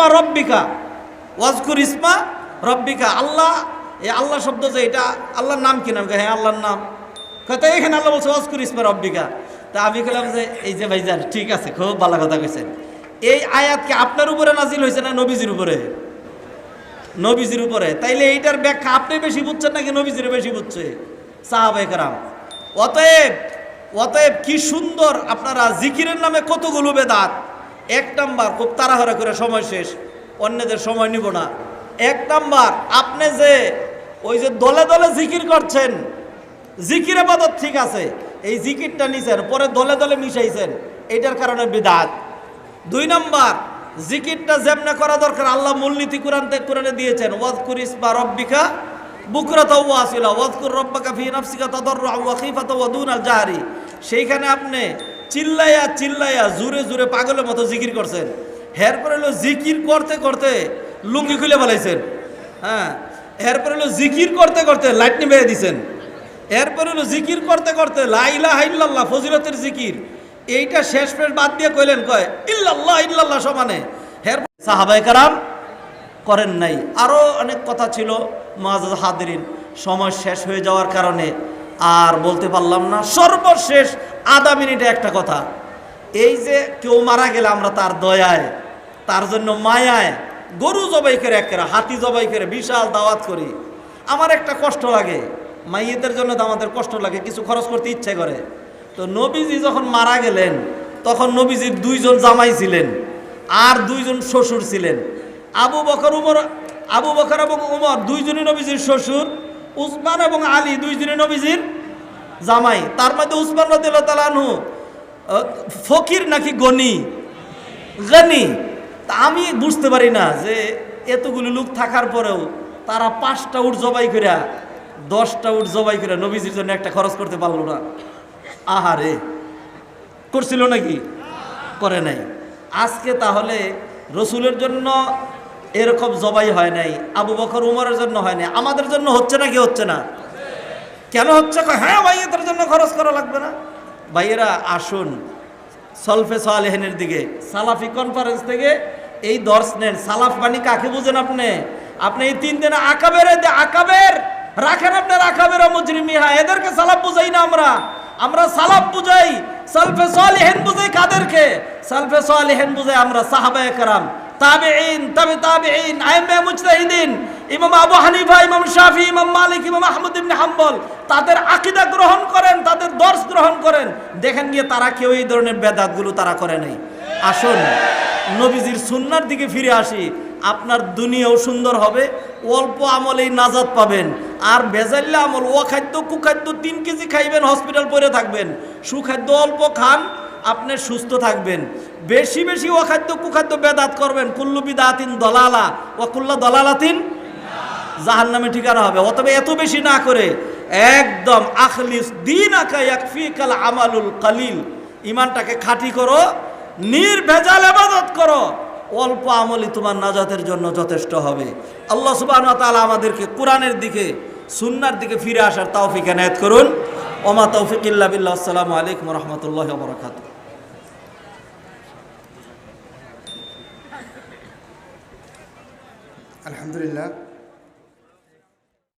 ইসমা রব্বিকা। ওয়াজকুর ইসমা রব্বিকা। আল্লাহ এই আল্লাহ শব্দ যে এটা আল্লাহর নাম কি নাম? হ্যাঁ আল্লাহর নাম। কত এখানে আল্লাহ বলছে, ওয়াজকুর ইসমা রব্বিকা। তা আমি বললাম যে, এই যে ভাইজান, ঠিক আছে, খুব ভালো কথা কইছেন। এই আয়াত কি আপনার উপরে নাজিল হয়েছে না নবীজির উপরে? নবীজির উপরে। তাইলে এইটার ব্যাখ্যা আপনি বেশি বুঝছেন নাকি নবীজির বেশি বুঝছে? সাহাবে কারাম। অতএব অতএব কি সুন্দর আপনারা জিকিরের নামে কতগুলো বেদাত। এক নাম্বার খুব তাড়াহুড়া করে সময় শেষ, অন্যদের সময় নিব না। এক নাম্বার, আপনি যে ওই যে দলে দলে জিকির করছেন, জিকির আবাদত ঠিক আছে, এই জিকিরটা নিছেন, পরে দলে দলে মিশাইছেন এইটার কারণে বিদাত। দুই নাম্বার, জিকিরটা যেমনে করা দরকার, আল্লাহ মূলনীতি কোরআন কোরআনে দিয়েছেন, ওয়াজকুর ইসমা রব্বিকা বুকরাতা ওয়া আসিলা, ওয়াজকুর সেইখানে আপনি চিল্লাইয়া চিল্লাইয়া জুরে জুরে পাগলের মতো জিকির করছেন। এরপরে হলো জিকির করতে করতে লুঙ্গি খুলে ফেলাইছেন। হ্যাঁ এরপরে হলো জিকির করতে করতে লাইট নিবে দিছেন। এরপরে হলো জিকির করতে করতে লাইলা হাইল্লাল্লাহ ফজিলতের জিকির। এইটা শেষ ফেস বাদ দিয়ে কইলেন, কয়, ইল্লাল্লাহ ইল্লাল্লাহ সমানে। হের সাহাবাই কারাম করেন নাই। আরও অনেক কথা ছিল মাজ হাদরিন। সময় শেষ হয়ে যাওয়ার কারণে আর বলতে পারলাম না, সর্বশেষ আধা মিনিটে একটা কথা। এই যে কেউ মারা গেলে আমরা তার দয়ায়, তার জন্য মায়ায় গরু জবাই করে একেরা হাতি জবাই করে বিশাল দাওয়াত করি। আমার একটা কষ্ট লাগে, মাইয়েদের জন্য তো আমাদের কষ্ট লাগে, কিছু খরচ করতে ইচ্ছে করে। তো নবীজি যখন মারা গেলেন, তখন নবীজির দুইজন জামাই ছিলেন, আর দুইজন শ্বশুর ছিলেন। আবু বকর, উমর, আবু বকর এবং উমর, দুইজনই নবীজির শ্বশুর। উসমান এবং আলী দুইজনই নবীজির জামাই। তার মধ্যে উসমান রদিল্লা তালানহু ফকির নাকি গনি? গনি। তা আমি বুঝতে পারি না যে এতগুলো লোক থাকার পরেও তারা পাঁচটা উট জবাই করে দশটা উট জবাই করে নবীজির জন্য একটা খরচ করতে পারল না। আহারে, করছিল নাকি? করে নাই। আজকে তাহলে রসুলের জন্য এরকম জবাই হয় নাই, আবু বকর উমরের জন্য হয় নাই, আমাদের জন্য হচ্ছে না কি হচ্ছে না? কেন হচ্ছে? হ্যাঁ ভাই, এদের জন্য খরচ করা লাগবে না। ভাইয়েরা, আসুন, সলফে সালেহেনের দিকে, সালাফি কনফারেন্স থেকে এই দর্শ নেন। সালাফ বাণী কাকে বুঝেন আপনি? আপনি এই তিন দিনে আকাবের আকাবের, রাখেন আপনার আকাবের মুজরিমিহা হ্যাঁ, এদেরকে সালাফ বুঝাই না আমরা। আমরা সালাফ বুঝাই, সালফে সালেহেন বুঝাই কাদেরকে? সালফে সালেহেন বুঝাই আমরা সাহাবায় কারাম। তাবেঈন, তবে তাবেঈন আইমে মুজতাহিদিন, ইমাম আবু হানিফা, ইমাম শাফি, ইমাম মালিক, ইমাম আহমদ ইবনে হাম্বল, তাদের আকীদা গ্রহণ করেন, তাদের দর্শ গ্রহণ করেন। দেখেন গিয়ে তারা কেউ এই ধরনের বেদাতগুলো তারা করে নাই। আসুন, নবীজির সুন্নার দিকে ফিরে আসি। আপনার দুনিয়াও সুন্দর হবে, অল্প আমলেই নাজাদ পাবেন। আর বেজাল্লা আমল ও খাদ্য কুখাদ্য, তিন কেজি খাইবেন, হসপিটাল পরে থাকবেন। সুখাদ্য অল্প খান আপনি সুস্থ থাকবেন। বেশি বেশি অখাদ্য কুখাদ্য বেদাত করবেন। কুল্লু বিদাতিন দলালা ও কুল্লা দলালাতিন জাহান নামে ঠিকানা হবে। অতবে এত বেশি না করে একদম আখলিস দিন আকা ইয়াকফিকাল আমালুল কালিল। ইমানটাকে খাঁটি করো, নির্ভেজাল আবাদত করো। অল্প আমলই তোমার নাজাতের জন্য যথেষ্ট হবে। আল্লাহ সুবহান ওয়া তাআলা আমাদেরকে কোরআনের দিকে, সুন্নার দিকে ফিরে আসার তৌফিক এনায়েত করুন। ওমা তৌফিক ইল্লা বিল্লাহ। আসসালামু আলাইকুম রাহমাতুল্লাহি ওয়া الحمد لله.